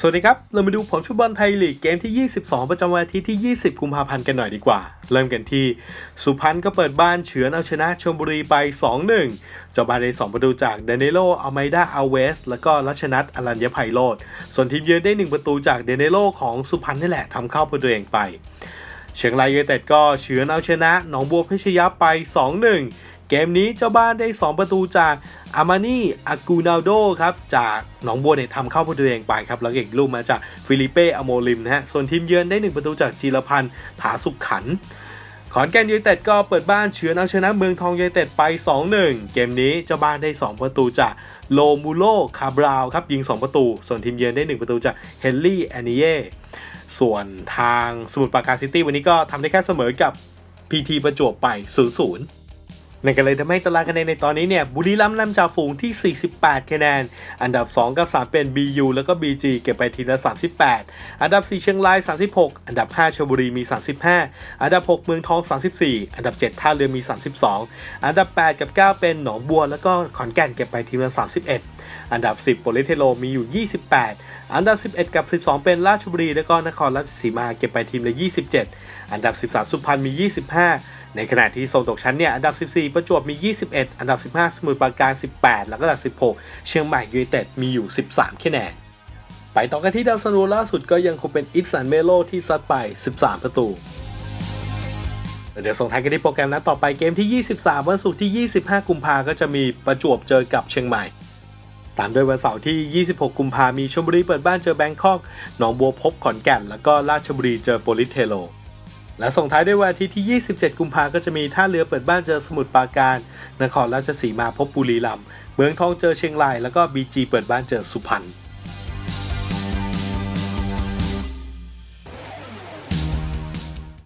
สวัสดีครับ เรามาดูผลฟุตบอลไทยลีกเกมที่ 22 ประจำวันอาทิตย์ที่ 20 กุมภาพันธ์กันหน่อยดีกว่า เริ่มกันที่ สุพรรณก็เปิดบ้านเฉือนเอาชนะชลบุรีไป 2-1 เจ้าบ้านได้ 2 ประตูจากเดนเนโลอัลไมดาอัลเวส แล้วก็รัชนัทอรัญญไพโรธส่วนทีมเยือนได้ 1 ประตูจากเดนเนโลของสุพรรณนี่แหละทำเข้าประตูเองไป เชียงรายยูไนเต็ดก็เฉือนเอาชนะหนองบัวพิชยะไป 2-1 เกมนี้เจ้าบ้านได้ 2 ประตูจากอามานี่อากูนาโดครับ จากหนองบัวเนี่ยทำเข้าประตูเองไปครับ แล้วเก็อีกลูกมาจากฟิลิเป้อโมลิมนะฮะ ส่วนทีมเยือนได้ 1 ประตูจากจีรพันธ์ผาสุขขัน ขอนแก่นยูไนเต็ดก็เปิดบ้านเฉือนเอาชนะเมืองทองยูไนเต็ดไป 2-1 เกมนี้เจ้าบ้านได้ 2 ประตูจากโลมูโลคาบราวครับยิง 2 ประตู ส่วนทีมเยือนได้ 1 ประตูจากเฮนรี่แอนิเย่ส่วนทางสมุทรปราการซิตี้วันนี้ก็ทำได้แค่เสมอกับ PT ประจวบไป 0-0 นั่นก็เลยทำให้ตารางคะแนนในตอนนี้เนี่ยบุรีรัมย์นำจ่าฝูงที่ 48 คะแนน อันดับ 2 กับ 3 เป็น BU แล้วก็ BG เก็บไปทีละ 38 อันดับ 4 เชียงราย 36 อันดับ 5ชลบุรีมี 35 อันดับ 6 เมืองทอง 34 อันดับ 7 ท่าเรือมี 32 อันดับ 8 กับ 9 เป็นหนองบัวแล้วก็ขอนแก่นเก็บไปทีละ 31 อันดับ 10โปลิเทโลมีอยู่ 28 อันดับ 11 กับ 12 เป็นราชบุรี แล้วก็นครราชสีมาเก็บไปทีมละ 27 อันดับ 13 สุพรรณมี 25 ในขณะที่โซนตกชั้นเนี่ยอันดับ 14 ประจวบมี 21 อันดับ 15 สมุทรปราการ 18 แล้วก็อันดับ 16 เชียงใหม่ยูไนเต็ดมีอยู่ 13คะแนนไปต่อกันที่ดาวซันโวล่าสุดก็ยังคงเป็นอิฟสันเมโลที่ซัดไป 13 ประตูเดี๋ยวส่งท้ายกันที่โปรแกรมนัดต่อไปเกมที่ 23 วันศุกร์ที่ 25 กุมภาก็จะมีประจวบเจอกับเชียงใหม่ ตามด้วยวันเสาร์ที่ 26 กุมภามีชลบุรีเปิดบ้านเจอแบงคอก หนองบัวพบขอนแก่น แล้วก็ราชบุรีเจอโปลิเทโล และส่งท้ายด้วยวันอาทิตย์ที่ 27 กุมภาก็จะมีท่าเรือเปิดบ้านเจอสมุทรปราการ นครราชสีมาพบบุรีรัมย์ เมืองทองเจอเชียงราย แล้วก็บีจีเปิดบ้านเจอสุพรรณ